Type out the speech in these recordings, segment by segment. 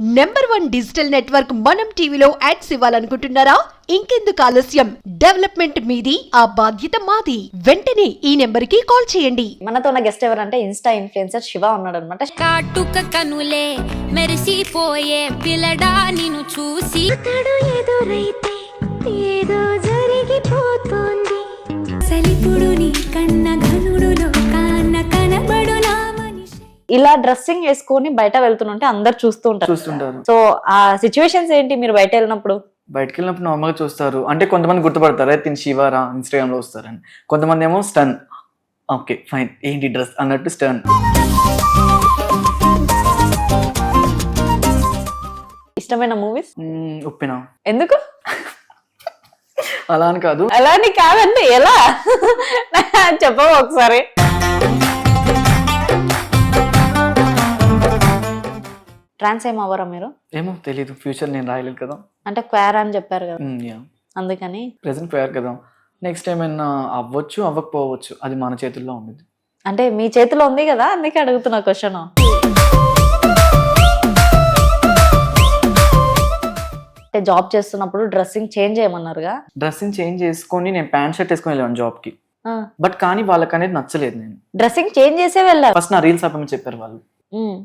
Number one digital network మనం టీవీలో ads ఇవ్వాలనుకుంటున్నారా? ఇంకెందుకు ఆలస్యం? డెవలప్మెంట్ మీది ఆ బాధ్యత మాది. వెంటనే ఈ నెంబర్కి కాల్ చేయండి. మనతో ఉన్న గెస్ట్ ఎవరంటే ఇన్స్టా ఇన్ఫ్లుయెన్సర్ శివ ఉన్నాడు అనమాట కాటుక కనులే మెరిసిపోయే పిల్లడా నిన్ను చూసి. ఎదురైతే ఏదో జరిగిపోతుంది. సలిపుడు నీ కన్న ఘనుడులో కాన్న కనబడు ఇలా డ్రెస్సింగ్ వేసుకొని బయట వెళ్తుంటే అందరు చూస్తూ ఉంటారు. చూస్తుంటారు. సో ఆ సిచ్యువేషన్స్ ఏంటి మీరు బయట వెళ్ళినప్పుడు? బయటకు వెళ్ళినప్పుడు నార్మల్గా చూస్తారు. అంటే కొంతమంది గుర్తుపడతారు "అరే, తిని శివారా ఇన్స్టాగ్రామ్లో వస్తారని. కొంతమంది ఏమో స్టన్. Okay fine. ఏంటి డ్రెస్? అన్నట్టు స్టన్. ఇష్టమైన మూవీస్ ఉప్పిన. ఎందుకు? అలా అని కాదు. అలా అని కాదండి ఎలా? చెప్పవు ఒకసారి. ట్రాన్స్ ఏం అవ్వరా మీరు? ఏమో తెలీదు. ఫ్యూచర్ నేను రాయలేదు కదా. అంటే క్వార్ అని చెప్పారు కదా. అందుకని. ప్రెసెంట్ పోయారు కదా. నెక్స్ట్ ఏమైనా అవ్వచ్చు అవ్వకపోవచ్చు అది మన చేతుల్లో ఉండేది అంటే మీ చేతిలో ఉంది కదా అందుకే అడుగుతున్నా క్వశ్చన్ అంటే జాబ్ చేస్తున్నప్పుడు డ్రెస్సింగ్ చేంజ్ చేయమన్నారుగా? డ్రెస్సింగ్ చేంజ్ చేసుకొని నేను ప్యాంట్ షర్ట్ వేసుకొని వెళ్ళాను జాబ్కి. బట్ కానీ వాళ్ళకి అనేది నచ్చలేదు నేను. డ్రెస్సింగ్ చేంజ్ చేసే వెళ్ళారు. ఫస్ట్ నా రీల్స్ ఆపమని చెప్పారు వాళ్ళు.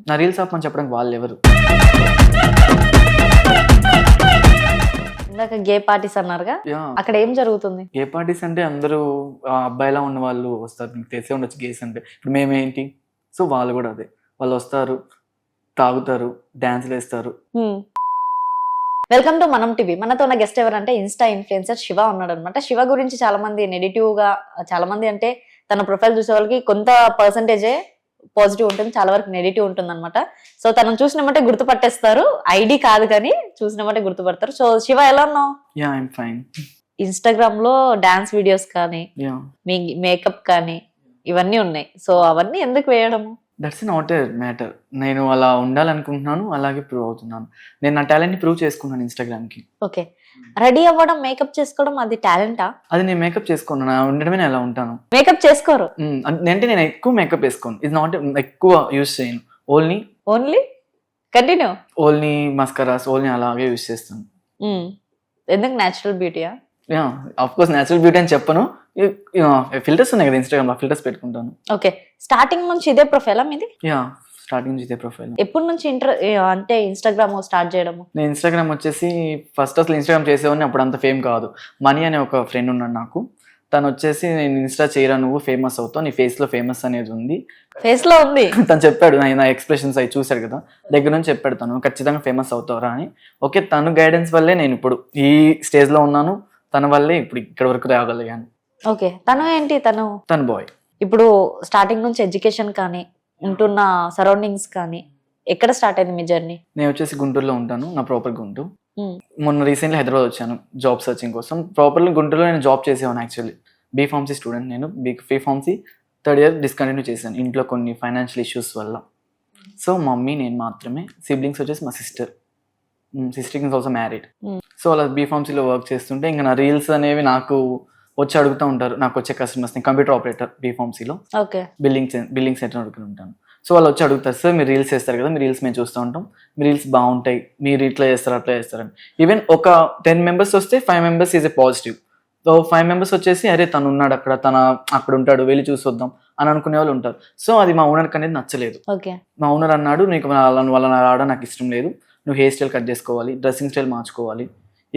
నా రీల్స్ ఆపమని చెప్పడానికి వాళ్ళు ఎవరు ఇందాక గే పార్టీస్ అన్నారుగా? అక్కడ ఏం జరుగుతుంది? ఏ పార్టీస్ అంటే అందరూ అబ్బాయిలా ఉన్న వాళ్ళు వస్తారు మీకు తెలిసే ఉండొచ్చు గేస్ అంటే. ఇప్పుడు మేమేంటి? సో వాళ్ళు కూడా అదే. వాళ్ళు వస్తారు తాగుతారు డ్యాన్స్లు వేస్తారు. వెల్కమ్ టు మనం టీవీ మనతో ఉన్న గెస్ట్ ఎవరంటే ఇన్స్టా ఇన్ఫ్లుయెన్సర్ శివ ఉన్నాడు అనమాట శివ గురించి చాలా మంది నెగిటివ్గా చాలా మంది అంటే తన ప్రొఫైల్ చూసే వాళ్ళకి కొంత పర్సంటేజే పాజిటివ్ ఉంటుంది చాలా వరకు నెగిటివ్ ఉంటుంది అనమాట సో తనను చూసినామంటే గుర్తుపట్టేస్తారు. ఐడి కాదు కానీ చూసినామంటే గుర్తుపడతారు. సో శివ ఎలా ఉన్నావు? యా ఫైన్ ఇన్స్టాగ్రామ్లో డాన్స్ వీడియోస్ కానీ యా మీ మేకప్ కానీ ఇవన్నీ ఉన్నాయి. సో అవన్నీ ఎందుకు వేయడము దట్స్ నాట్ ఏ మ్యాటర్ నేను అలా ఉండాలనుకుంటున్నాను అలాగే ప్రూవ్ అవుతున్నాను. నేను నా టాలెంట్ని ప్రూవ్ చేసుకున్నాను ఇన్స్టాగ్రామ్కి ఓకే రెడీ అవ్వడం మేకప్ చేసుకోవడం అది టాలెంటా? అది నేను మేకప్ చేసుకున్నాను నా ఉండడమే నేను అలా ఉంటాను. మేకప్ చేసుకోరు? అంటే నేను ఎక్కువ మేకప్ వేసుకోను. ఇది నాట్ ఎక్కువ యూస్ చేయను. Only only continue only mascaras only అలాగే యూస్ చేస్తాను. ఎందుకు natural బ్యూటీయా yeah of course natural beauty అని చెప్పను. ఫిల్టర్స్ ఉన్నాయి కదా ఇన్స్టాగ్రామ్ ఫిల్టర్స్ పెట్టుకుంటాను. ఓకే స్టార్టింగ్ నుంచి ఇదే ప్రొఫైలా మీది? యా స్టార్టింగ్ నుంచి ఇదే ప్రొఫైల్ ఎప్పటి నుంచి ఇంటర్ అంటే ఇన్స్టాగ్రామ్ స్టార్ట్ చేయడము? నేను ఇన్స్టాగ్రామ్ వచ్చేసి ఫస్ట్ అసలు ఇన్స్టాగ్రామ్ చేసేవాడిని అప్పుడు అంత ఫేమ్ కాదు. మనీ అనే ఒక ఫ్రెండ్ ఉన్నాడు నాకు. తను వచ్చేసి నేను ఇన్స్టా చేయరా నువ్వు? ఫేమస్ అవుతావు నీ ఫేస్లో ఫేమస్ అనేది ఉంది. ఫేస్లో ఉంది? తను చెప్పాడు నా- నా ఎక్స్ప్రెషన్స్ అవి చూశాడు కదా. దగ్గర నుంచి చెప్పాడు తను ఖచ్చితంగా ఫేమస్ అవుతావురా అని. ఓకే తను గైడెన్స్ వల్లే నేను ఇప్పుడు ఈ స్టేజ్లో ఉన్నాను. తన వల్లే ఇప్పుడు ఇక్కడ వరకు రాగలిగాను. ఓకే తను ఏంటి? తను? తను బాయ్ ఇప్పుడు స్టార్టింగ్ నుంచి ఎడ్యుకేషన్ కానీ ఉంటున్న సరౌండింగ్స్ కానీ ఎక్కడ స్టార్ట్ అయింది మీ జర్నీ నేను వచ్చేసి గుంటూరులో ఉంటాను నా ప్రాపర్ గుంటూరు. మొన్న రీసెంట్లీ హైదరాబాద్ వచ్చాను జాబ్ సర్చింగ్ కోసం. ప్రాపర్లీ గుంటూరులో నేను జాబ్ చేసేవాను యాక్చువల్లీ బీ ఫార్మసీ స్టూడెంట్ నేను. B B pharmacy third year discontinue చేశాను ఇంట్లో కొన్ని ఫైనాన్షియల్ ఇష్యూస్ వల్ల. సో మమ్మీ నేను మాత్రమే సిబ్లింగ్స్ వచ్చేసి మా sister sister is also married Hmm. So అలా బీ ఫార్మసీలో వర్క్ చేస్తుంటే ఇంకా నా రీల్స్ అనేవి నాకు వచ్చి అడుగుతూ ఉంటారు. నాకు వచ్చే కస్టమర్స్ నేను కంప్యూటర్ ఆపరేటర్ బీ ఫార్మసీలో ఓకే. బిల్డింగ్ బిల్డింగ్ సెంటర్ అడుగుతూ ఉంటాను. సో వాళ్ళు వచ్చి అడుగుతారు సార్ మీరు రీల్స్ చేస్తారు కదా మీ రీల్స్ మేము చూస్తూ ఉంటాం. మీ రీల్స్ బాగుంటాయి. మీరు ఇట్లా చేస్తారు అట్లా చేస్తారని ఈవెన్ ఒక టెన్ మెంబర్స్ వస్తే five members is a positive so five members వచ్చేసి అరే తను ఉన్నాడు అక్కడ తన అక్కడ ఉంటాడు వెళ్ళి చూసొద్దాం అని అనుకునే వాళ్ళు ఉంటారు. సో అది మా ఓనర్కి అనేది నచ్చలేదు. ఓకే. మా ఓనర్ అన్నాడు నీకు వాళ్ళ వాళ్ళ రావడం నాకు ఇష్టం లేదు. నువ్వు హెయిర్ స్టైల్ కట్ చేసుకోవాలి డ్రెస్సింగ్ స్టైల్ మార్చుకోవాలి.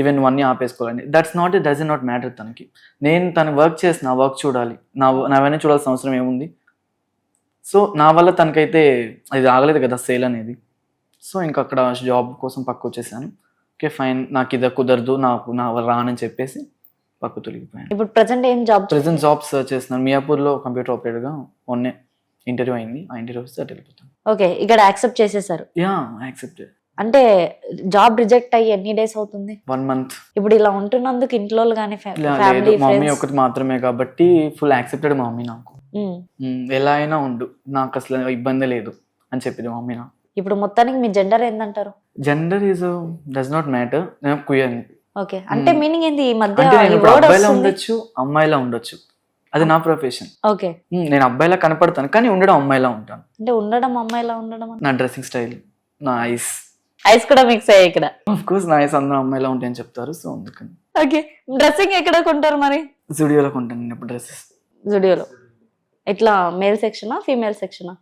ఈవెన్ నువ్వు అన్నీ ఆపేసుకోవాలని that's not does not matter తనకి. నేను తను వర్క్ చేసిన వర్క్ చూడాలి. నా నావన్నీ చూడాల్సిన అవసరం ఏముంది? సో నా వల్ల తనకైతే అది ఆగలేదు కదా సేల్ అనేది. సో ఇంకా అక్కడ జాబ్ కోసం పక్క వచ్చేసాను. ఓకే ఫైన్ నాకు ఇది కుదరదు నాకు నా వల్ల రానని చెప్పేసి పక్క తొలగిపోయాను. ఇప్పుడు ప్రజెంట్ ఏం జాబ్ ప్రెసెంట్ జాబ్ సర్చ్ చేస్తున్నాను. మియాపూర్లో కంప్యూటర్ ఆపరేటర్గా మొన్నే ఇంటర్వ్యూ అయింది. ఆ ఇంటర్వ్యూ వస్తే అటు వెళ్ళిపోతాను ఓకే ఇక్కడ యాక్సెప్ట్ చేసేసారు. యా యాక్సెప్టెడ్ అంటే జాబ్ రిజెక్ట్ అయ్యి ఎన్ని డేస్ అవుతుంది? వన్ మంత్ ఇప్పుడు ఇలా ఉంటున్నందుకు ఇంట్లో కానీ ఫ్యామిలీ మమ్మీ ఒకటి మాత్రమే కాబట్టి ఫుల్ యాక్సెప్టెడ్ మమ్మీ నాకు. ఎలా అయినా ఉండు. నాకు అసలు ఇబ్బంది లేదు అని చెప్పింది మమ్మీ నాకు. ఇప్పుడు మొత్తానికి మీ gender ఏందంటారు? Gender is does not matter నేను కుయర్ని ఓకే అంటే. మీనింగ్ ఏంది? ఈ మధ్య అబ్బాయిలా ఉండొచ్చు అమ్మాయిలా ఉండొచ్చు. అది నా ప్రొఫెషన్ ఓకే నేను అబ్బాయిలా కనపడతాను కానీ ఉండడం అమ్మాయిలా ఉంటాను. అంటే ఉండడం అమ్మాయిలా ఉండడం నా డ్రెస్సింగ్ స్టైల్ నా ఐస్. ఐస్ కూడా మిక్స్ అయ్యాయి ఇక్కడ. ఆఫ్ కోర్స్ నా ఐస్ అందరూ అమ్మాయిలా ఉంటాయని చెప్తారు సో అందుకని. ఓకే డ్రెస్సింగ్ ఎక్కడ కొంటారు మరి? జుడియోలో కొంటాను నేను ఇప్పుడు డ్రెస్సెస్ జుడియోలో ఎట్లా? మేల్ సెక్షనా ఫీమేల్ సెక్షనా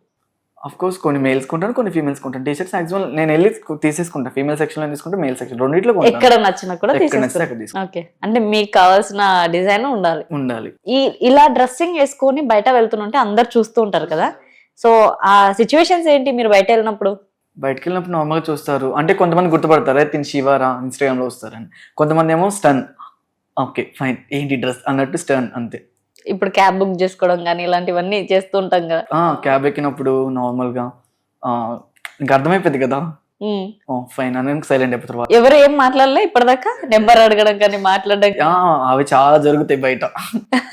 ఆఫ్ కోర్స్ కొన్ని మేల్స్ కొంటాను కొన్ని ఫీమేల్స్ కొంటాను. టీ షర్ట్స్ మాక్సిమం నేను వెళ్ళి తీసేసుకుంటాను ఫీమేల్ సెక్షన్లో తీసుకుంటే మేల్ సెక్షన్ రెండిట్లో కొంటాను. ఎక్కడ నచ్చినా కూడా ఎక్కడ నచ్చితే తీసేస్తారు అక్కడ తీసుకుంటాను ఓకే అంటే మీకు కావాల్సిన డిజైన్ ఉండాలి. ఉండాలి. ఈ ఇలా డ్రెస్సింగ్ వేసుకొని బయట వెళ్తుంటే అందరు చూస్తూ ఉంటారు కదా? సో ఆ సిచ్యువేషన్స్ ఏంటి మీరు బయట వెళ్ళినప్పుడు? బయటకు వెళ్ళినప్పుడు నార్మల్గా చూస్తారు. అంటే కొంతమంది గుర్తుపడతారు అయితే తిని శివారా ఇన్స్టాగ్రామ్లో వస్తారని. కొంతమంది ఏమో స్టన్. Okay fine. ఏంటి డ్రెస్? అన్నట్టు స్టన్ అంతే. ఇప్పుడు క్యాబ్ బుక్ చేసుకోవడం కానీ ఇలాంటివన్నీ చేస్తూ ఉంటాం కదా క్యాబ్ ఎక్కినప్పుడు నార్మల్గా ఆ, ఇంకా అర్థమైపోయింది కదా. ఫైన్ అని సైలెంట్ అయిపోతారు. ఎవరు ఏం మాట్లాడలే ఇప్పటిదాకా? నెంబర్ అడగడం కానీ మాట్లాడడం అవి చాలా జరుగుతాయి బయట.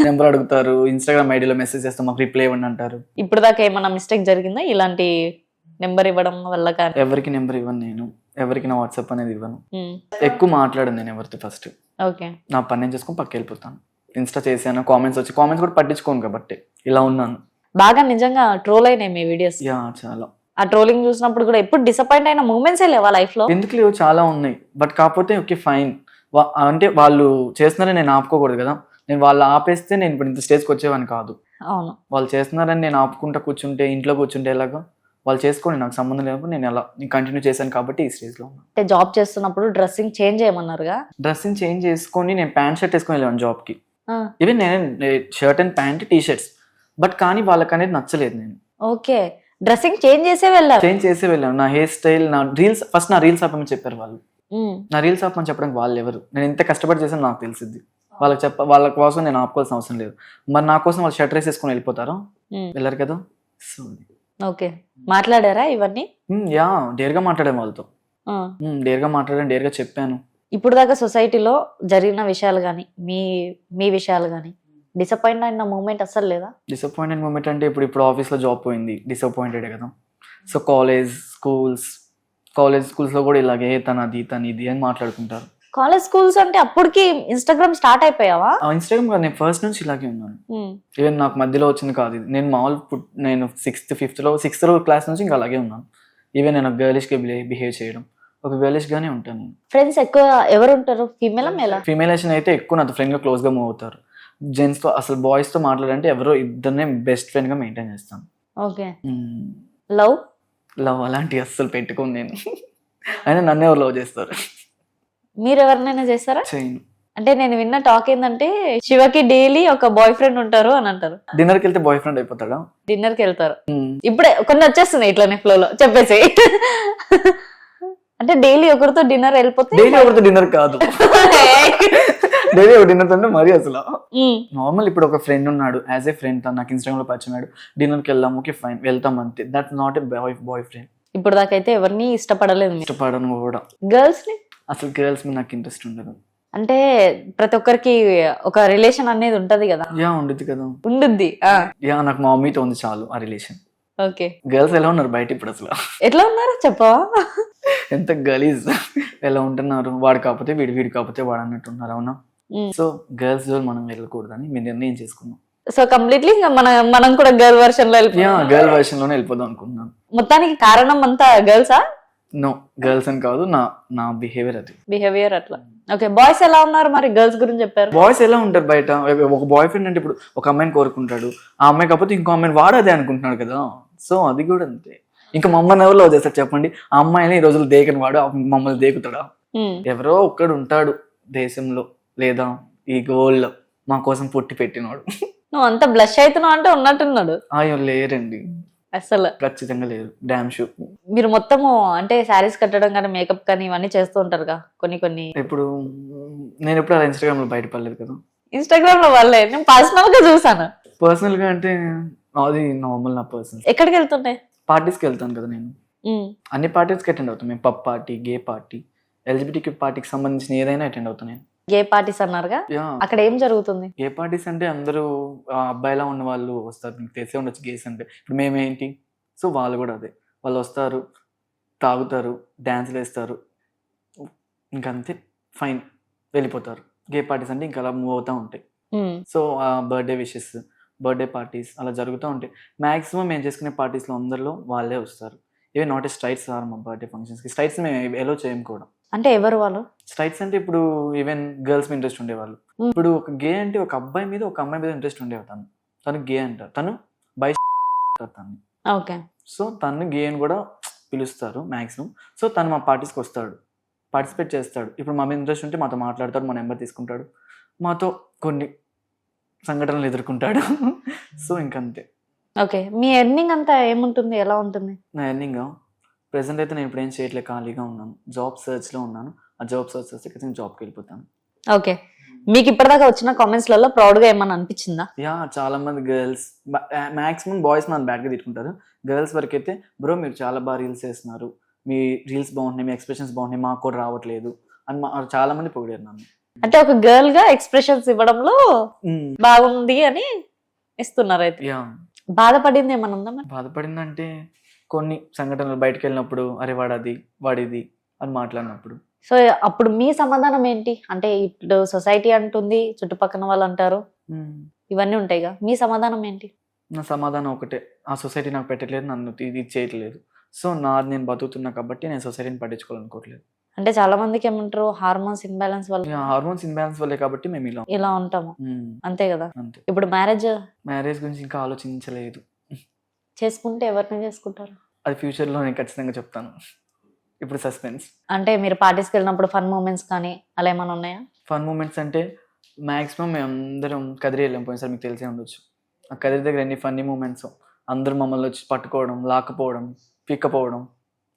నెంబర్ అడుగుతారు ఇన్స్టాగ్రామ్ ఐడిలో మెసేజ్ చేస్తాం మాకు రిప్లై ఇవ్వండి అంటారు. ఇప్పటిదాకా ఏమైనా మిస్టేక్ జరిగిందా? ఇలాంటి నెంబర్ ఇవ్వడం వల్ల కానీ? ఎవరికి నెంబర్ ఇవ్వను నేను. ఎవరికి నా వాట్సాప్ అనేది ఇవ్వను. ఎక్కువ మాట్లాడను నేను ఎవరితో ఫస్ట్. ఓకే. నా పని నేను చేసుకొని పక్క వెళ్ళిపోతాను. ఇన్స్టా చేశాను కామెంట్స్ వచ్చి కామెంట్స్ కూడా పట్టించుకోను కాబట్టి ఇలా ఉన్నాను. బాగా నిజంగా ట్రోల్ అయినాయి మీ వీడియోస్ యా చాలా. ఆ ట్రోలింగ్ చూసినప్పుడు కూడా ఎప్పుడు డిసప్పాయింట్ అయిన మూమెంట్స్ లేవా లైఫ్లో? ఎందుకు లేవు? చాలా ఉన్నాయి. బట్ కాకపోతే ఓకే ఫైన్ అంటే వాళ్ళు చేస్తున్నారని నేను ఆపుకోకూడదు కదా. నేను వాళ్ళు ఆపేస్తే నేను ఇప్పుడు ఇంత స్టేజ్కి వచ్చేవాని కాదు. అవును. వాళ్ళు చేస్తున్నారని నేను ఆపుకుంటా కూర్చుంటే ఇంట్లో కూర్చుంటే ఎలాగా? వాళ్ళు చేసుకోండి నాకు సంబంధం లేనప్పుడు నేను ఎలా నేను కంటిన్యూ చేశాను కాబట్టి ఈ స్టేజ్లో ఉన్నాను అంటే జాబ్ చేస్తున్నప్పుడు డ్రెస్సింగ్ చేంజ్ చేయమన్నారుగా? డ్రెస్సింగ్ చేంజ్ చేసుకొని నేను ప్యాంట్ షర్ట్ వేసుకొని వెళ్ళాను జాబ్కి ఆ, ఈవెన్ నేను shirt and pant T shirts but కానీ వాళ్ళకి అనేది నచ్చలేదు నేను. ఓకే. డ్రెస్సింగ్ చేంజ్ చేసే వెళ్ళారు? చేంజ్ చేసి వెళ్ళాను. నా హెయిర్ స్టైల్ నా రీల్స్ ఫస్ట్ నా రీల్స్ ఆపమని చెప్పారు వాళ్ళు. నా రీల్స్ ఆపమని చెప్పడానికి వాళ్ళు ఎవరు? నేను ఎంత కష్టపడి చేశాను నాకు తెలిసింది వాళ్ళకి చెప్ప వాళ్ళ కోసం నేను ఆపుకోవాల్సిన అవసరం లేదు. మరి నా కోసం వాళ్ళు షర్ట్ రేస్ వేసుకొని వెళ్ళిపోతారా? వెళ్ళరు కదా? So okay. మాట్లాడారా ఇవన్నీ? యా డేర్గా మాట్లాడాను వాళ్ళతో. డేర్గా మాట్లాడాను డేర్గా చెప్పాను. ఇప్పుడు దాకా సొసైటీలో జరిగిన విషయాలు కానీ మీ మీ విషయాలు కానీ డిసప్పాయింట్ అయిన మూమెంట్ అస్సలు లేదా? డిసప్పాయింటెడ్ మూమెంట్ అంటే ఇప్పుడు ఇప్పుడు ఆఫీస్లో జాబ్ పోయింది డిసప్పాయింటెడ్ కదా. సో కాలేజ్ స్కూల్స్ కాలేజ్ స్కూల్స్లో కూడా ఇలాగే తన అది తన ఇది అని మాట్లాడుకుంటారు. కాలేజ్ స్కూల్స్ అంటే అప్పటికి ఇన్స్టాగ్రామ్ స్టార్ట్ అయిపోయావా? ఆ ఇన్స్టాగ్రామ్ కాదు నేను ఫస్ట్ నుంచి ఇలాగే ఉన్నాను. ఈవెన్ నాకు మధ్యలో వచ్చింది కాదు ఇది. నేను మామూలు నేను సిక్స్త్ ఫిఫ్త్లో సిక్స్త్ క్లాస్ నుంచి ఇంకా అలాగే ఉన్నాను. ఈవెన్ నేను గర్లిష్గా బిహేవ్ చేయడం. ఒక గర్లిష్గానే ఉంటాను. నేను ఫ్రెండ్స్ ఎక్కువ ఎవరు ఉంటారు ఫీమేల్ మేలా ఫీమేల్ అయితే ఎక్కువ నాతో ఫ్రెండ్గా క్లోజ్గా మూవ్ అవుతారు. జెంట్స్తో అసలు బాయ్స్తో మాట్లాడంటే ఎవరో ఇద్దరినే బెస్ట్ ఫ్రెండ్గా మెయింటైన్ చేస్తాను. ఓకే. లవ్ లవ్ అలాంటివి అస్సలు పెట్టుకోను నేను. అయినా నన్ను ఎవరు లవ్ చేస్తారు? మీరు ఎవరినైనా చేస్తారా? చేయను. అంటే నేను విన్న టాక్ ఏంటంటే శివకి డైలీ ఒక బాయ్ ఫ్రెండ్ ఉంటారు అని అంటారు. డిన్నర్కి వెళ్తే బాయ్ ఫ్రెండ్ అయిపోతాడా? డిన్నర్కి వెళ్తారు. ఇప్పుడే కొన్ని వచ్చేస్తున్నాయి ఇట్లానే ఫ్లో లో చెప్పేసి. అంటే డైలీ ఒకరితో డిన్నర్ వెళ్ళిపోతే డైలీ ఒకరితో డిన్నర్ కాదు. డైలీ ఒక డిన్నర్ అంటే మరీ అసలు. నార్మల్ ఇప్పుడు ఒక ఫ్రెండ్ ఉన్నాడు యాజ్ ఏ ఫ్రెండ్ తను నాకు ఇన్స్టాగ్రామ్లో పరిచయం డిన్నర్కి వెళ్దాం ఓకే ఫైన్ వెళ్తాం అంతే. That not a boy boyfriend. ఇప్పుడు దాకైతే ఎవరిని ఇష్టపడలేదు ఇష్టపడను కూడా. గర్ల్స్ని అసలు గర్ల్స్ మీద నాకు ఇంట్రెస్ట్ ఉండదు. అంటే ప్రతి ఒక్కరికి ఒక రిలేషన్ అనేది ఉంటది కదా? యా ఉండదు కదా. ఉండుద్ది యా నాకు మా మమ్మీతో ఉంది చాలు ఆ రిలేషన్. ఓకే. గర్ల్స్ ఎలా ఉన్నారు బయట ఇప్పుడు అసలు? ఎట్లా ఉన్నారు? చెప్పవా? ఎంత గలీజ్. ఎలా ఉంటున్నారు? వాడు కాకపోతే వీడు వీడు కాకపోతే వాడు అన్నట్టు ఉన్నారు అవునా. సో గర్ల్స్ జోల్ మనం వెళ్ళకూడదని మేము నిర్ణయం చేసుకున్నాం. సో కంప్లీట్లీ మన మనం కూడా గర్ల్ వర్షన్లో వెళ్ళిపోయాం గర్ల్ వర్షన్లోనే వెళ్ళిపోదాం అనుకున్నాను మొత్తానికి కారణం అంతా గర్ల్సా? నో గర్ల్స్ అని కాదు నా నా బిహేవియర్ అది. బిహేవియర్ అట్లా. ఓకే బాయ్స్ ఎలా ఉన్నారు మరి? గర్ల్స్ గురించి చెప్పారు. బాయ్స్ ఎలా ఉంటారు బయట? ఒక బాయ్ ఫ్రెండ్ అంటే ఇప్పుడు ఒక అమ్మాయిని కోరుకుంటాడు ఆ అమ్మాయి కాకపోతే ఇంకో అమ్మాయిని వాడు అదే అనుకుంటున్నాడు కదా. సో అది కూడా అంతే. ఇంకా మమ్మల్ని ఎవరు లవ్ చేస్తారు చెప్పండి? ఆ అమ్మాయిని ఈ రోజులు దేకని వాడు? మమ్మల్ని దేకుతాడా? ఉమ్, ఎవరో ఒక్కడు ఉంటాడు దేశంలో లేదా ఈ గోల్డ్ మా కోసం పుట్టి పెట్టినవాడు నువ్వు అంత బ్లష్ అవుతున్నావు అంటే ఉన్నట్టున్నాడు. అయ్యో లేరండి. అసలు. ఖచ్చితంగా లేరు డామ్ షూ. మీరు మొత్తము అంటే శారీస్ కట్టడం కానీ మేకప్ కానీ ఇవన్నీ చేస్తూ ఉంటారుగా కొన్ని కొన్ని? ఇప్పుడు నేను ఎప్పుడు అలా ఇన్స్టాగ్రామ్లో బయటపడలేదు కదా. ఇన్స్టాగ్రామ్లో వాళ్ళే. నేను పర్సనల్గా చూసాను. పర్సనల్గా అంటే అది నార్మల్ నా పర్సనల్ ఎక్కడికి వెళ్తుండే? పార్టీస్కి వెళ్తాను కదా నేను. అన్ని పార్టీస్కి అటెండ్ అవుతాను మేము pub party gay party LGBTQ పార్టీకి సంబంధించిన ఏదైనా అటెండ్ అవుతాను నేను. గే పార్టీస్ అన్నారుగా? అక్కడ ఏం జరుగుతుంది? గే పార్టీస్ అంటే అందరూ అబ్బాయిలా ఉన్న వాళ్ళు వస్తారు. మీకు తెలిసే ఉండొచ్చు గేస్ అంటే. ఇప్పుడు మేమేంటి? సో వాళ్ళు కూడా అదే. వాళ్ళు వస్తారు తాగుతారు డ్యాన్స్లు వేస్తారు. ఇంకంతే. ఫైన్. వెళ్ళిపోతారు. గే పార్టీస్ అంటే ఇంకా అలా మూవ్ అవుతూ ఉంటాయి. So birthday wishes birthday parties అలా జరుగుతూ ఉంటాయి. మ్యాక్సిమం మేము చేసుకునే పార్టీస్లో అందరిలో వాళ్ళే వస్తారు. Even not a straights or మా బర్త్డే ఫంక్షన్స్కి. స్ట్రైట్స్ మేము ఎలో చేయం కూడా. అంటే ఎవరు వాళ్ళు? స్ట్రైట్స్ అంటే ఇప్పుడు ఈవెన్ గర్ల్స్ మీద ఇంట్రెస్ట్ ఉండేవాళ్ళు. ఇప్పుడు ఒక గే అంటే ఒక అబ్బాయి మీద ఒక అమ్మాయి మీద ఇంట్రెస్ట్ ఉండేవాడు తను. తను గే అంటారు తను బై తను. ఓకే. సో తను గే అని కూడా పిలుస్తారు మ్యాక్సిమం సో తను మా పార్టీస్కి వస్తాడు. పార్టిసిపేట్ చేస్తాడు. ఇప్పుడు మా మీద ఇంట్రెస్ట్ ఉంటే మాతో మాట్లాడతాడు మా నెంబర్ తీసుకుంటాడు. మాతో కొన్ని సంఘటనలు ఎదుర్కొంటాడు. సో ఇంకంతే. ఓకే. మీ ఎర్నింగ్ అంతా ఏముంటుంది? ఎలా ఉంటుంది? నా ఎర్నింగ్ ప్రెసెంట్ అయితే నేను ఇప్పుడు ఏం చేయట్లేదు ఖాళీగా ఉన్నాను. జాబ్ సర్చ్లో ఉన్నాను. ఆ జాబ్ సర్చ్ చేస్తే ఖచ్చితంగా జాబ్కి వెళ్ళిపోతాను. ఓకే మీకు ఇప్పటిదాకా వచ్చిన కామెంట్స్లలో ప్రౌడ్గా ఏమన్నా అనిపించిందా? యా చాలా మంది గర్ల్స్ మాక్సిమం బాయ్స్ నన్ను బ్యాడ్గా తిట్టుకుంటారు. గర్ల్స్ వరకు అయితే బ్రో మీరు చాలా బాగా రీల్స్ చేస్తున్నారు. మీ రీల్స్ బాగున్నాయి మీ ఎక్స్ప్రెషన్స్ బాగున్నాయి మాకు కూడా రావట్లేదు. అని మా- చాలా మంది పొగిడారు నన్ను. అంటే ఒక గర్ల్గా ఎక్స్ప్రెషన్స్ ఇవ్వడంలో బాగుంది అని ఇస్తున్నారు అయితే యా. బాధపడింది ఏమన్నా ఉందా బాధపడిందంటే కొన్ని సంఘటనలు బయటకు వెళ్ళినప్పుడు అరే వాడది వాడిది అని మాట్లాడినప్పుడు. సో అప్పుడు మీ సమాధానం ఏంటి? అంటే ఇప్పుడు సొసైటీ అంటుంది చుట్టుపక్కల వాళ్ళు అంటారు. ఇవన్నీ ఉంటాయిగా మీ సమాధానం ఏంటి? నా సమాధానం ఒకటే. ఆ సొసైటీ నాకు పెట్టట్లేదు నన్ను ఇది చేయట్లేదు. సో నా నేను బతుకుతున్నా కాబట్టి నేను సొసైటీని పట్టించుకోవాలనుకోవట్లేదు అంటే చాలా మందికి ఏమంటారు హార్మోన్స్ ఇన్బ్యాలెన్స్ వల్ల హార్మోన్స్ ఇన్బ్యాలెన్స్ వల్లే కాబట్టి మేము ఇలా ఇలా ఉంటాము. అంతే కదా. ఇప్పుడు మ్యారేజ్? మ్యారేజ్ గురించి ఇంకా ఆలోచించలేదు. చేసుకుంటే ఎవరిని చేసుకుంటారు? అది ఫ్యూచర్లో నేను ఖచ్చితంగా చెప్తాను. ఇప్పుడు సస్పెన్స్ అంటే మీరు పార్టీస్కి వెళ్ళినప్పుడు ఫన్ మూమెంట్స్ కానీ అలా ఏమైనా ఉన్నాయా? ఫన్ మూమెంట్స్ అంటే మ్యాక్సిమం మేము అందరం కదిరి వెళ్ళాం పోయినసారి మీకు తెలిసే ఉండొచ్చు. ఆ కదిరి దగ్గర ఎన్ని ఫన్నీ మూమెంట్స్ అందరూ మమ్మల్ని వచ్చి పట్టుకోవడం లాక్కపోవడం పిక్కపోవడం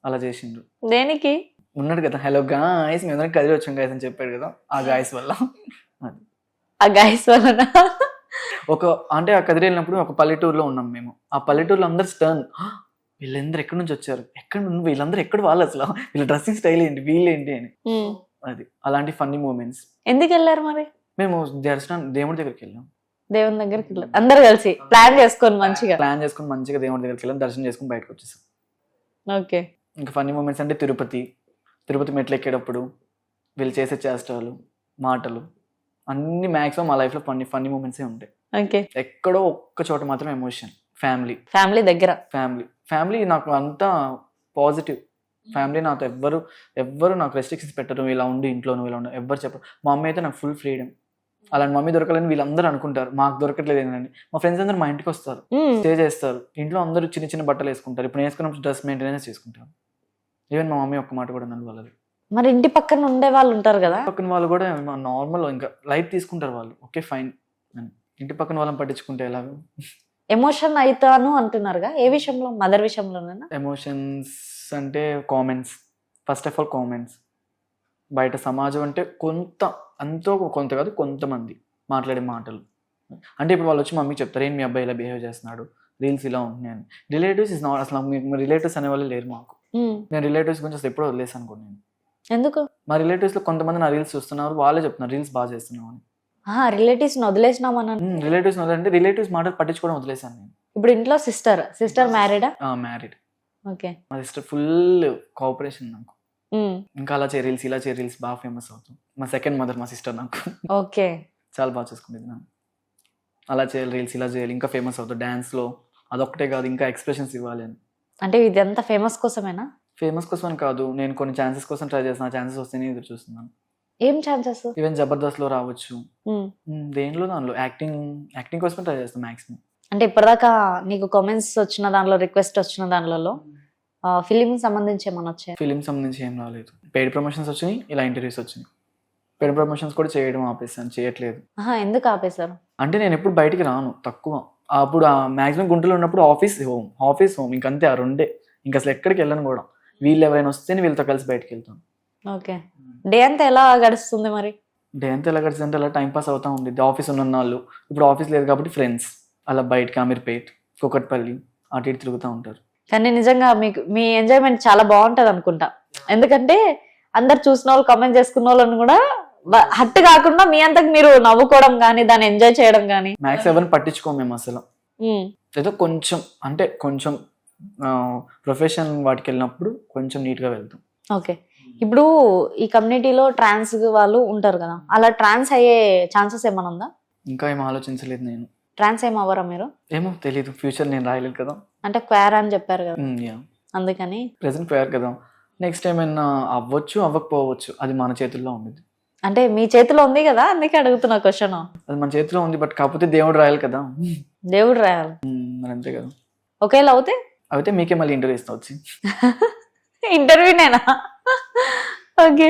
అలా చేసిండ్రు. దేనికి? ఉన్నాడు కదా హలో గాయస్ మేము కదిరి వచ్చాం గాయస్ అని చెప్పాడు కదా ఆ గాయస్ వల్ల. ఆ గైస్ వలన ఒక అంటే ఆ కదిరి వెళ్ళినప్పుడు ఒక పల్లెటూరులో ఉన్నాం మేము. ఆ పల్లెటూరులో అందరు స్టర్న్. వీళ్ళందరూ ఎక్కడి నుంచి వచ్చారు? ఎక్కడ వీళ్ళందరూ ఎక్కడ వాళ్ళు అసలు? వీళ్ళ డ్రెస్సింగ్ స్టైల్ ఏంటి? వీళ్ళేంటి? అని. అది. అలాంటి ఫన్నీ మూమెంట్స్. ఎందుకు వెళ్ళారు మరి? మేము దర్శనం దేవుడి దగ్గరికి వెళ్ళాం. దేవుని దగ్గరికి వెళ్ళారు అందరు కలిసి ప్లాన్ చేసుకొని మంచిగా. ప్లాన్ చేసుకుని మంచిగా దేవుడి దగ్గరికి వెళ్ళాం. దర్శనం చేసుకుని బయటకు వచ్చేసాం. ఓకే. ఇంకా ఫన్నీ మూమెంట్స్ అంటే తిరుపతి. తిరుపతి మెట్లు ఎక్కేటప్పుడు వీళ్ళు చేసే చేష్టాలు మాటలు అన్ని మ్యాక్సిమం మా లైఫ్లో ఫన్నీ ఫన్నీ మూమెంట్సే ఉంటాయి. ఓకే. ఎక్కడో ఒక్క చోట మాత్రం ఎమోషన్ ఫ్యామిలీ ఫ్యామిలీ దగ్గర. ఫ్యామిలీ ఫ్యామిలీ నాకు అంతా పాజిటివ్ ఫ్యామిలీ నాతో ఎవ్వరు ఎవ్వరు నాకు రెస్ట్రిక్షన్స్ పెట్టరు. ఇలా ఉండి ఇంట్లో నువ్వు ఇలా ఉండు. ఎవ్వరు చెప్పరు. మా మమ్మీ అయితే నాకు ఫుల్ ఫ్రీడమ్ అలాంటి మమ్మీ దొరకాలని వీళ్ళందరూ అనుకుంటారు. మాకు దొరకట్లేదు ఏంటండి మా ఫ్రెండ్స్ అందరూ మా ఇంటికి వస్తారు. స్టే చేస్తారు. ఇంట్లో అందరూ చిన్న చిన్న బట్టలు వేసుకుంటారు. ఇప్పుడు నేను వేసుకున్నప్పుడు డ్రెస్ మెయింటెనెన్స్ చేసుకుంటాను ఈవెన్ మా మమ్మీ ఒక్క మాట కూడా నన్ను వాళ్ళది మరి ఇంటి పక్కన ఉండే వాళ్ళు ఉంటారు కదా? పక్కన వాళ్ళు కూడా నార్మల్ ఇంకా లైట్ తీసుకుంటారు వాళ్ళు. ఓకే ఫైన్ ఇంటి పక్కన వాళ్ళని పట్టించుకుంటే ఎలాగో ఎమోషన్ అవుతాను అంటున్నారుగా? ఏ విషయంలో? మదర్ విషయంలోనేనా? ఎమోషన్స్ అంటే comments first of all comments బయట సమాజం అంటే కొంత అంతో కొంత కాదు కొంతమంది మాట్లాడే మాటలు. అంటే ఇప్పుడు వాళ్ళు వచ్చి మమ్మీ చెప్తారు ఏం మీ అబ్బాయి ఇలా బిహేవ్ చేస్తున్నాడు? రీల్స్ ఇలా ఉంటున్నాయి అని. రిలేటివ్స్ ఇస్ నాట్ అసలు రిలేటివ్స్ అనే వాళ్ళు లేరు మాకు. ఉమ్. నేను రిలేటివ్స్ గురించి అసలు ఎప్పుడో వదిలేసాను అనుకో నేను. ఎందుకు? మా రిలేటివ్స్లో కొంతమంది నా రీల్స్ చూస్తున్నారు వాళ్ళే చెప్తున్నారు రీల్స్ బాగా చేస్తున్నావు అని రిలేటివ్స్ని వదిలేసినామని రిలేటివ్స్ వదిలేంటే రిలేటివ్స్ మాటలు పట్టించుకోవడం వదిలేసాను నేను. ఇప్పుడు ఇంట్లో సిస్టర్ సిస్టర్ మ్యారీడా మ్యారీడ్ ఓకే. మా సిస్టర్ ఫుల్ కోఆపరేషన్ నాకు. ఇంకా అలా చేయ రీల్స్ ఇలా చేయ రీల్స్ బాగా ఫేమస్ అవుతాం మా సెకండ్ మదర్ మా సిస్టర్ నాకు. ఓకే. చాలా బాగా చూసుకుంటుంది నన్ను అలా చేయాలి రీల్స్ ఇలా చేయాలి ఇంకా ఫేమస్ అవుతాం డ్యాన్స్లో అదొక్కటే కాదు ఇంకా ఎక్స్ప్రెషన్స్ ఇవ్వాలి అని. అంటే ఇదంతా ఫేమస్ కోసమేనా? ఫేమస్ కోసం కాదు నేను కొన్ని ఛాన్సెస్ కోసం ట్రై చేస్తాను ఛాన్సెస్ వస్తేనే ఎదురు చూస్తున్నాను. ఏం ఛాన్సెస్ ఈవెన్ జబర్దస్త్లో రావచ్చు. మ్మ్, దేనిలో దానిలో యాక్టింగ్ యాక్టింగ్ కోసమే ట్రై చేస్తాను మ్యాక్సిమం అంటే ఇప్పటిదాకా నీకు కామెంట్స్ వచ్చిన దానిలో రిక్వెస్ట్ వచ్చిన దానిలో ఫిలిం సంబంధించి ఏమైనా వచ్చాయి? ఫిలిం సంబంధించి ఏం రాలేదు. పెయిడ్ ప్రమోషన్స్ వచ్చినాయి ఇలా ఇంటర్వ్యూస్ వచ్చినాయి. పెయిడ్ ప్రమోషన్స్ కూడా చేయడం ఆపేసాను చేయట్లేదు. ఎందుకు ఆపేశారు? అంటే నేను ఎప్పుడు బయటికి రాను తక్కువ. అప్పుడు మ్యాక్సిమం గుంటూరులో ఉన్నప్పుడు ఆఫీస్ హోమ్ ఆఫీస్ హోమ్ ఇంకంతే ఆ రెండే. ఇంకా అసలు ఎక్కడికి వెళ్ళను కూడా. వీళ్ళు ఎవరైనా వస్తేనే వీళ్ళతో కలిసి బయటికి వెళ్తాను ఓకే. డే అంతా ఎలా గడుస్తుంది మరి? డే అంతా ఎలా గడిచిందంటే అలా టైం పాస్ అవుతా ఉండేది ఆఫీస్ ఉన్న వాళ్ళు ఇప్పుడు ఆఫీస్ లేదు కాబట్టి ఫ్రెండ్స్ అలా బయటకి అమీర్పేట్ కుకట్పల్లి అటు ఇటు తిరుగుతూ ఉంటారు. కానీ నిజంగా మీకు మీ ఎంజాయ్మెంట్ చాలా బాగుంటది అనుకుంటా. ఎందుకంటే అందరు చూసిన వాళ్ళు కమెంట్ చేసుకున్న వాళ్ళని కూడా హట్ కాకుండా మీ అంతకు మీరు నవ్వుకోవడం కానీ దాన్ని ఎంజాయ్ చేయడం కానీ మ్యాక్స్ ఎవరిని పట్టించుకోము మేము అసలు. ఏదో కొంచెం అంటే కొంచెం ప్రొఫెషన్ వాటికి వెళ్ళినప్పుడు కొంచెం నీట్గా వెళ్తాం. ఓకే. ఇప్పుడు ఈ కమ్యూనిటీలో ట్రాన్స్ వాళ్ళు ఉంటారు కదా అలా ట్రాన్స్ అయ్యే ఛాన్సెస్ ఏమైనా ఉందా? ఇంకా ఏం ఆలోచించలేదు నేను. ట్రాన్స్ ఏం అవ్వరా మీరు? ఏమో తెలీదు ఫ్యూచర్ నేను రాయలేదు కదా. అంటే క్వార్ అని చెప్పారు కదా. అందుకని. ప్రెసెంట్ పోయారు కదా. నెక్స్ట్ ఏమైనా అవ్వచ్చు అవ్వకపోవచ్చు అది మన చేతుల్లో ఉంది అంటే మీ చేతిలో ఉంది కదా అందుకే అడుగుతున్నా క్వశ్చన్ అది మన చేతిలో ఉంది బట్ కాకపోతే దేవుడు రాయాలి కదా. దేవుడు రాయాలి. మరి అంతే కదా. ఒకవేళ అవుతే? అయితే మీకే మళ్ళీ ఇంటర్వ్యూ ఇస్తా వచ్చి. ఇంటర్వ్యూనేనా ఓకే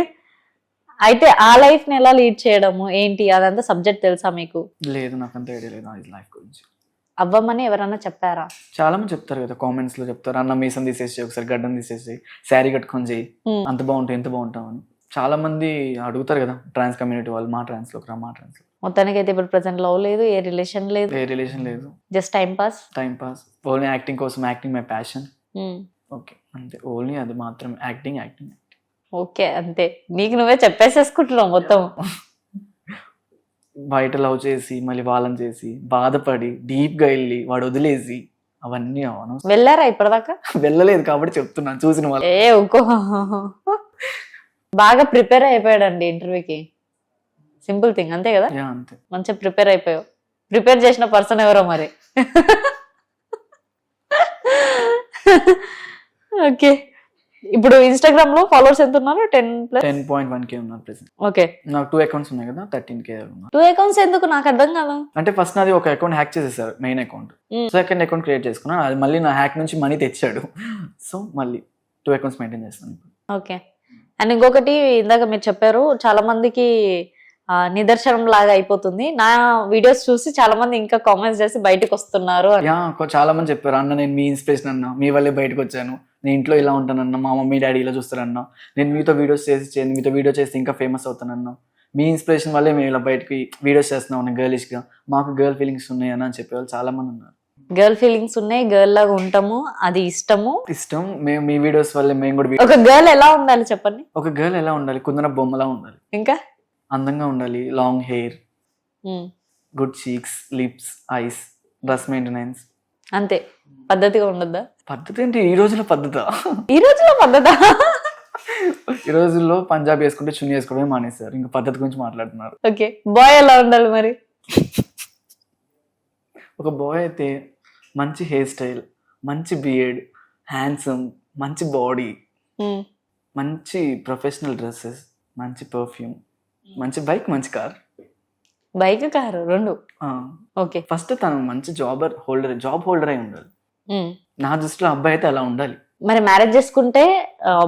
అయితే ఆ లైఫ్ని ఎలా లీడ్ చేయడము? ఏంటి? అదంతా సబ్జెక్ట్ తెలుసా మీకు? లేదు నాకు అంత ఐడియా లేదు అది లైఫ్ గురించి. అవ్వమని ఎవరన్నా చెప్పారా? చాలా మంది చెప్తారు కదా కామెంట్స్లో చెప్తారు అన్న మీసం తీసేసి ఒకసారి గడ్డం తీసేసి శారీ కట్టుకొని చేయి. అంత బాగుంటాయి ఎంత బాగుంటావు అని. చాలా మంది అడుగుతారు కదా ట్రాన్స్ కమ్యూనిటీ వాళ్ళు మా ట్రాన్స్లోకి రా మా ట్రాన్స్లో మొత్తానికి అయితే ఇప్పుడు ప్రజెంట్ లవ్ లేదు ఏ రిలేషన్ లేదు. ఏ రిలేషన్ లేదు. Just time pass time pass only acting కోసం యాక్టింగ్ మై ప్యాషన్ ఓకే అంతే. ఓన్లీ అది మాత్రం యాక్టింగ్ యాక్టింగ్ ఓకే అంతే. నీకు నువ్వే చెప్పేసేసుకుంటున్నావు మొత్తం. బయట లవ్ చేసి మళ్ళీ వాళ్ళని చేసి బాధపడి డీప్గా వెళ్ళి వాడు వదిలేసి అవన్నీ అవను వెళ్ళారా ఇప్పటిదాకా? వెళ్ళలేదు కాబట్టి చెప్తున్నాను. చూసిన వాళ్ళు. ఏ బాగా ప్రిపేర్ అయిపోయాడండి ఇంటర్వ్యూకి సింపుల్ థింగ్ అంతే కదా? అంతే. మంచిగా ప్రిపేర్ అయిపోయావు. ప్రిపేర్ చేసిన పర్సన్ ఎవరో మరి? ఓకే. ఇప్పుడు ఇన్స్టాగ్రామ్లో ఫాలోవర్స్ ఎంత ఉన్నారు? Ten plus ten point one K ఉన్నారు ప్రెసెంట్ ఓకే. నాకు టూ అకౌంట్స్ ఉన్నాయి కదా థర్టీన్ కే టూ అకౌంట్స్ ఎందుకు? నాకు అర్థం కాదు అంటే ఫస్ట్ నాది ఒక అకౌంట్ హ్యాక్ చేసేసారు main account. Second account create చేసుకున్నాను అది మళ్ళీ నా హ్యాక్ నుంచి మనీ తెచ్చాడు. సో మళ్ళీ టూ అకౌంట్స్ మెయింటైన్ చేస్తాను ఓకే. అండ్ ఇంకొకటి ఇందాక మీరు చెప్పారు చాలా మందికి నిదర్శనం లాగా అయిపోతుంది. నా వీడియోస్ చూసి చాలా మంది ఇంకా కామెంట్స్ చేసి బయటకు వస్తున్నారు చాలా మంది చెప్పారు అన్న నేను మీ ఇన్స్పిరేషన్ అన్న మీ వల్లే బయటకు వచ్చాను. నేను ఇంట్లో ఇలా ఉంటానన్న మా మమ్మీ డాడీ ఇలా చూస్తారన్న. నేను మీతో వీడియోస్ చేసి మీతో వీడియో చేస్తే ఇంకా ఫేమస్ అవుతానన్న. మీ ఇన్స్పిరేషన్ వల్లే మేము ఇలా బయటకి వీడియోస్ చేస్తున్నాం గర్లిష్గా. మాకు గర్ల్ ఫీలింగ్స్ ఉన్నాయి అని చెప్పేవాళ్ళు చాలా మంది ఉన్నారు. గర్ల్ ఫీలింగ్స్ ఉన్నాయి గర్ల్ లాగా ఉంటాము అది ఇష్టము. ఇష్టం మేము మీ వీడియోస్ వల్లే మేము కూడా ఒక గర్ల్ ఎలా ఉండాలి చెప్పండి? ఒక గర్ల్ ఎలా ఉండాలి? కుందన బొమ్మలా ఉండాలి. ఇంకా? అందంగా ఉండాలి. Long hair good cheeks lips eyes dress maintenance అంతే. పద్ధతిగా ఉండద్దా? పద్ధతి ఏంటి? ఈ రోజుల పద్ధత? ఈ రోజులో పద్ధత? ఈ రోజుల్లో పంజాబ్ వేసుకుంటే చున్నీ వేసుకోవడమే మానేశారు. ఇంకా పద్ధతి గురించి మాట్లాడుతున్నారు. ఓకే. బాయ్ ఎలా ఉండాలి మరి? ఒక బాయ్ అయితే మంచి హెయిర్ స్టైల్ మంచి బియర్డ్ హ్యాండ్సమ్ మంచి బాడీ ఉమ్, మంచి ప్రొఫెషనల్ డ్రెస్సెస్ మంచి పర్ఫ్యూమ్ మంచి బైక్ మంచి కార్? బైక్ కారు రెండు. ఓకే. ఫస్ట్ తను మంచి జాబర్ హోల్డర్ జాబ్ హోల్డర్ అయి ఉండాలి. నా దృష్టిలో అబ్బాయి అయితే అలా ఉండాలి. మరి మ్యారేజ్ చేసుకుంటే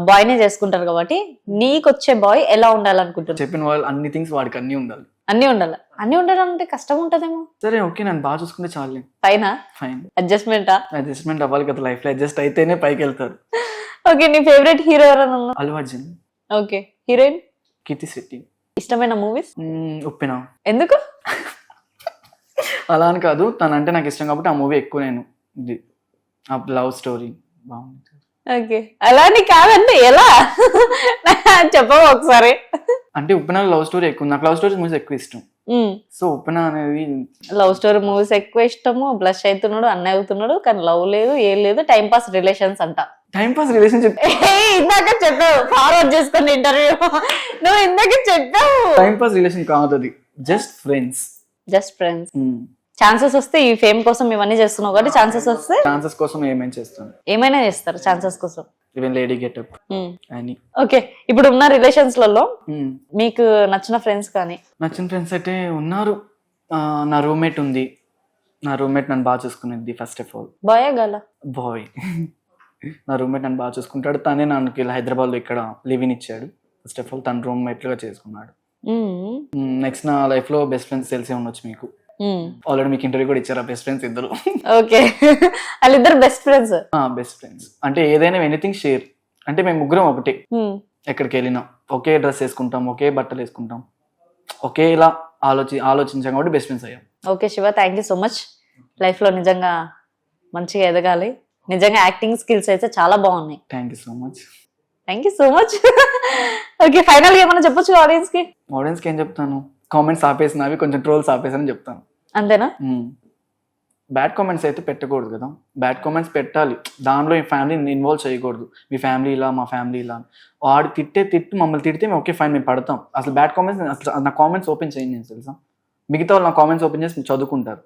బాయ్ నే చేసుకుంటారు కాబట్టి నీకు వచ్చే బాయ్ ఎలా ఉండాలనుకుంటున్నారు చెప్పిన వాళ్ళు అన్ని థింగ్స్ వాడికి అన్నీ ఉండాలి. అన్ని ఉండాలి. అన్ని ఉండాలంటే కష్టం ఉంటదేమో. సరే ఓకే నన్ను బాగా చూసుకుంటే చాలు. పైన? ఫైన్ అడ్జస్ట్మెంటా అడ్జస్ట్మెంట్ అవ్వాలి కదా లైఫ్లో అడ్జస్ట్ అయితేనే పైకి వెళ్తారు. ఓకే నీ ఫేవరెట్ హీరో ఎవరైనా ఉన్నా అల్లు అర్జున్. Okay heroine? కీర్తి శెట్టి. ఇష్టమైన మూవీస్ ఉప్పెన. ఎందుకు? అలా అని కాదు తను అంటే నాకు ఇష్టం కాబట్టి ఆ మూవీ ఎక్కువ నేను ఇది ఆ లవ్ స్టోరీ బాగుంది. ఓకే. అలా అని కాదంటే ఎలా? చెప్పవా ఒకసారి. అంటే ఉప్పెన లవ్ స్టోరీ ఎక్కువ నాకు లవ్ స్టోరీ మూవీస్ ఎక్కువ ఇష్టం. సో ఉప్పెన అనేది లవ్ స్టోరీ మూవీస్ ఎక్కువ ఇష్టము. బ్లష్ అవుతున్నాడు అన్న అవుతున్నాడు కానీ లవ్ లేదు ఏం లేదు. టైం పాస్ రిలేషన్స్ అంట. టైం పాస్ రిలేషన్షిప్ ఇందాక చెప్పావు ఫార్వర్డ్ చేసుకుని ఇంటర్వ్యూ నువ్వు ఇందాక చెప్పావు. టైం పాస్ రిలేషన్ కాదు అది. Just friends just friends chances వస్తే ఈ ఫేమ్ కోసం ఇవన్నీ చేస్తున్నావు కాబట్టి ఛాన్సెస్ వస్తే ఛాన్సెస్ కోసం ఏమేమి చేస్తాను? ఏమైనా చేస్తారు ఛాన్సెస్ కోసం? ఈవెన్ లేడీ గెటప్ అని ఓకే ఇప్పుడు ఉన్న రిలేషన్స్లలో మ్మ్. మీకు నచ్చిన ఫ్రెండ్స్ కానీ? నచ్చిన ఫ్రెండ్స్ అయితే ఉన్నారు. నా రూమ్మేట్ ఉంది. నా రూమ్మేట్ నన్ను బాగా చూసుకునేది ఫస్ట్ ఆఫ్ ఆల్ బాయ్ గల బాయ్ నా రూమ్మేట్ నన్ను బాగా చూసుకుంటాడు. తనే నాకు ఇలా హైదరాబాద్లో ఇక్కడ లివిన్ ఇచ్చాడు. ఫస్ట్ ఆఫ్ ఆల్ తన రూమ్మేట్లుగా చేసుకున్నాడు. నెక్స్ట్ నా లైఫ్లో బెస్ట్ ఫ్రెండ్స్ తెలిసే ఉండొచ్చు మీకు. ఆల్రెడీ మీకు ఇంటర్వ్యూ కూడా ఇచ్చారు బెస్ట్ ఫ్రెండ్స్ ఇద్దరు. ఓకే. వాళ్ళిద్దరు బెస్ట్ ఫ్రెండ్స్ బెస్ట్ ఫ్రెండ్స్ అంటే ఏదైనా ఎనీథింగ్ షేర్ అంటే మేము ముగ్గురం ఒకటే. ఎక్కడికి వెళ్ళినా. ఒకే డ్రెస్ వేసుకుంటాం ఒకే బట్టలు వేసుకుంటాం. ఒకేలా ఆలోచి ఆలోచించాం కాబట్టి బెస్ట్ ఫ్రెండ్స్ అయ్యాం. Okay Shiva thank you so much లైఫ్లో నిజంగా మంచిగా ఎదగాలి. నిజంగా యాక్టింగ్ స్కిల్స్ అయితే చాలా బాగున్నాయి. Thank you so much thank you so much okay ఫైనల్గా ఏమైనా చెప్పొచ్చు ఆడియన్స్కి? ఆడియన్స్కి ఏం చెప్తాను? కామెంట్స్ ఆపేసినవి కొంచెం ట్రోల్స్ ఆపేసానని చెప్తాను. అంతేనా? బ్యాడ్ కామెంట్స్ అయితే పెట్టకూడదు కదా. బ్యాడ్ కామెంట్స్ పెట్టాలి. దానిలో ఈ ఫ్యామిలీని ఇన్వాల్వ్ చేయకూడదు. మీ ఫ్యామిలీ ఇలా మా ఫ్యామిలీ ఇలా. వాడు తిట్టే తిట్టు మమ్మల్ని తిడితే మేము ఓకే ఫైన్ మేము పడతాం. అసలు బ్యాడ్ కామెంట్స్ అసలు నా కామెంట్స్ ఓపెన్ చేయండి నేను తెలుసా? మిగతా వాళ్ళు నా కామెంట్స్ ఓపెన్ చేసి చదువుకుంటారు.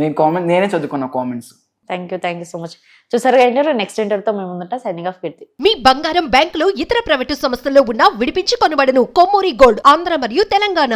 నేను కామెంట్ నేనే చదువుకున్నా comments thank you thank you so much. చూసారుగా ఇంటర్వ్యూ నెక్స్ట్ ఇంటర్వ్యూతో మేము ముందుంటా సైనింగ్ ఆఫ్ కీర్తి. మీ బంగారం బ్యాంకులో ఇతర ప్రైవేటు సంస్థల్లో ఉన్న విడిపించి కొనబడను కొమ్మూరి గోల్డ్ ఆంధ్ర మరియు తెలంగాణ.